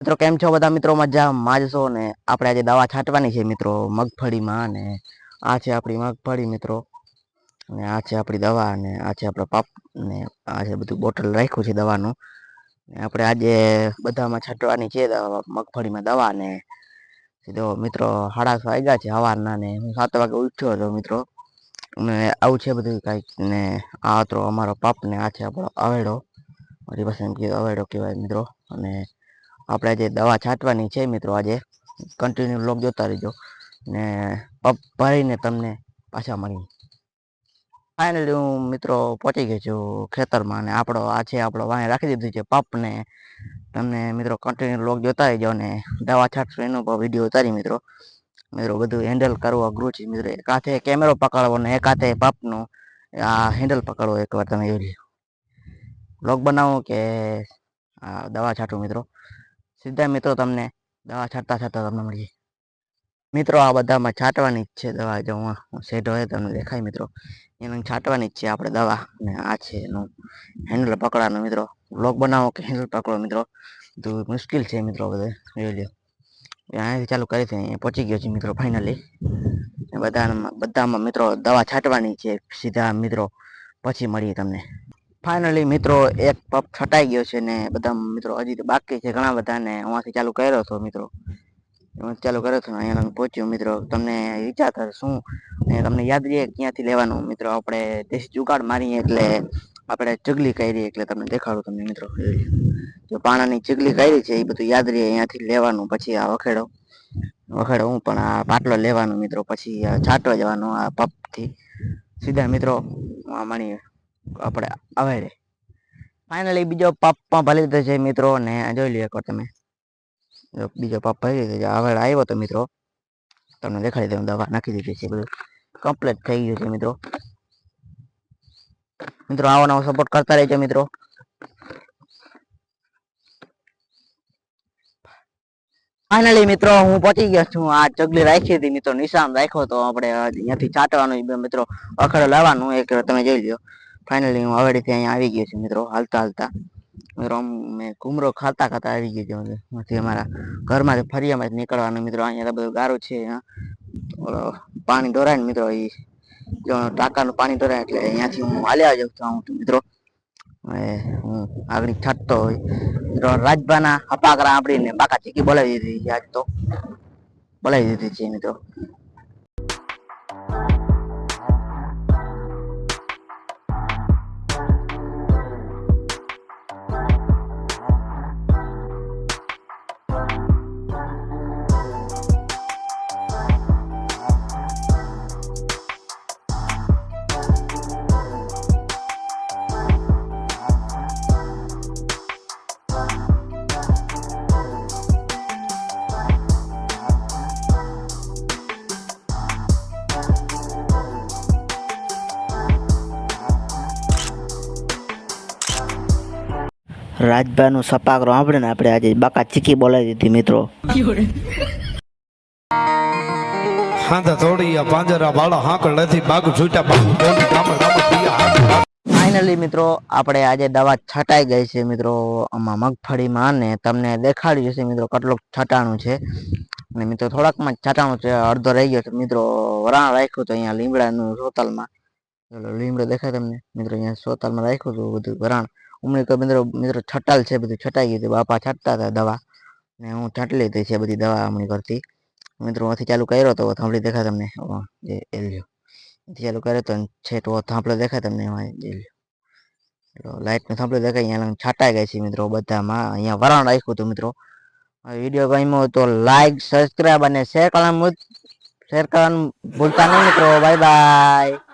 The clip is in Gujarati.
મિત્રો, કેમ છો બધા? મિત્રો મજા માજશો ને આપણે આજે દવા છાંટવાની છે મિત્રો, મગફળીમાં. ને આ છે આપણી મગફળી મિત્રો. ને આ છે આપણી દવા, ને આ છે આપણો પાપ, ને આ છે બધું બોટલ રાખ્યું છે દવાનું. ને આપણે આજે બધામાં છાંટવાની છે મગફળીમાં દવા, ને સીધો મિત્રો છ વાગ્યા છે સવારના ને હું સાત વાગે ઉઠ્યો હતો મિત્રો. ને આવું છે બધું કાંઈક, ને આ હતો અમારો પાપ, ને આ છે આપણો અવેડો. મારી પાસે એમ કે અવેડો કહેવાય મિત્રો. અને આપણે આજે દવા છાંટવાની છે મિત્રો, આજે કન્ટિન્યુ લોક જોતા રહેજો. ને પપ ભરીને તમને પાછા મળી ફાઇનલી હું મિત્રો પહોંચી ગયો છું ખેતરમાં અને આપણો, આ છે આપણો વાંહે રાખી દીધું છે પપને તમને મિત્રો કન્ટિન્યુ લોક જોતા રહેજો ને દવા છાંટશું એનો વીડિયો ઉતારી મિત્રો. મિત્રો બધું હેન્ડલ કરવું અઘરું છે મિત્રો. એક હાથે કેમેરો પકડવો ને એક હાથે પપનું આ હેન્ડલ પકડવો એકવાર તમે જોઈ લો બ્લોગ બનાવો કે દવા છાંટું મિત્રો? સીધા મિત્રો તમને દવા છાંટતા છાંટતા તમને મળીએ મિત્રો, આ બધામાં છાંટવાની જ છે દવા જો હું સેટ હોય તમને દેખાય મિત્રો. એને છાંટવાની જ છે આપણે દવા. ને આ છે એનું હેન્ડલ પકડવાનું મિત્રો. બ્લોક બનાવો કે હેન્ડલ પકડો મિત્રો. તો મુશ્કેલ છે મિત્રો બધે. જોઈ લો અહીંયાથી ચાલુ કરી છે અહીંયા પહોંચી ગયો છે મિત્રો ફાઇનલી બધામાં બધામાં મિત્રો દવા છાંટવાની છે. સીધા મિત્રો. પછી મળીએ તમને. ફાઇનલી મિત્રો, એક પપ છટાઈ ગયો છે ને બધા મિત્રો હજી તો બાકી છે ઘણા બધા ને હું ચાલુ કર્યો હતો મિત્રો. ચાલુ કર્યો હતો અહીંયા પહોંચ્યું મિત્રો. તમને વિચાર કરે શું? તમને યાદ રહીએ ક્યાંથી લેવાનું મિત્રો? આપણે દેશી જુગાડ મારીએ એટલે આપણે ચગલી કરી એટલે તમને દેખાડું તમને મિત્રો. જો પાણાની ચગલી કરી છે એ બધું યાદ રહીએ, અહીંયાથી લેવાનું, પછી આ વખેડો. વખેડો હું પણ આ પાટલો લેવાનો મિત્રો, પછી છાંટવા જવાનું આ પપથી સીધા મિત્રો માની આપણે આવે રે ફાઇનલી બીજો પપ પણ ભરી દીધો છે મિત્રો ને જોઈ લો એકવાર તમે. બીજો પપ ભરી દીધો છે હવે આવ્યો તો મિત્રો. તમને દેખાડી દઉં, દવા નાખી દીધી છે બધું. કમ્પ્લીટ થઈ ગયું છે મિત્રો. મિત્રો આવો નવો સપોર્ટ કરતા રહેજો મિત્રો. ફાઇનલી મિત્રો હું પહોંચી ગયો છું. આ ચગલી રાખી હતી મિત્રો, નિશાન રાખ્યો તો આપણે અહીંયાથી છાંટવાનું મિત્રો. અખડો લાવવાનું એક, તમે જોઈ લ્યો. ફાઇનલી હું હવેડીથી અહીંયા આવી ગયો છું મિત્રો, હાલતા હાલતા. મિત્રો મેં ઘૂમરો ખાતા ખાતા આવી ગયો છું માંથી અમારા ઘરમાંથી ફરિયામાં નીકળવાનું મિત્રો, અહીંયા બધું ગારું છે પાણી ધોરાય ને મિત્રો એ ટાંકાનું પાણી ધોરાય એટલે અહીંયાથી હું હાલ્યા જાઉં છું મિત્રો. હું આગળ છાંટતો હોય. મિત્રો, રાજભાના હપાકરા આપડીને બાકા ચીકી બોલાવી દીધી છે આજ તો. બોલાવી દીધી છે મિત્રો. રાજભાનું સપાકરો આપણે ને આપણે આજે બાકા ચીકી બોલાવી દીધી મિત્રો. હાંધા થોડી પાંજરા બાળા હાંકળ નથી બાગ. છૂટા બાગ બોલી કામ કામ ફાઇનલી મિત્રો આપણે આજે દવા છટાઈ ગઈ છે મિત્રો. આમાં મગફળીમાં ને તમને દેખાડ્યું છે મિત્રો કેટલું છટાણું છે. અને મિત્રો થોડાકમાં છટાણું છે અડધો રહી ગયો છે. મિત્રો વરાણ રાખ્યું તો અહીંયા લીમડાનું સોતાલમાં. ચલો લીમડો દેખાય તમને. મિત્રો અહીંયા સોતાલમાં રાખ્યું હતું બધું વરાણ ઉમરી તો મિત્રો મિત્રો છટાલ છે બધું છટાઈ ગયું હતું બાપા છાંટતા હતા દવા ને હું છાંટલી હતી છે બધી દવા હમણાં કરતી મિત્રો અહીંથી ચાલુ કર્યો તો થાંભલી દેખાય તમને. જે એ લ્યો. અહીંથી ચાલુ કર્યો તો છેટો થાંભલો દેખાય તમને એમાં. જે લ્યો. લાઇટ નો થાંભલો દેખાય અહીંયા છાંટાઈ ગઈ છે મિત્રો બધામાં. અહીંયા વરાણ રાખ્યું હતું મિત્રો. વીડિયો ગમ્યો તો લાઈક સબસ્ક્રાઇબ અને શેર કરવાનું શેર કરવાનું ભૂલતા નહીં મિત્રો. Bye bye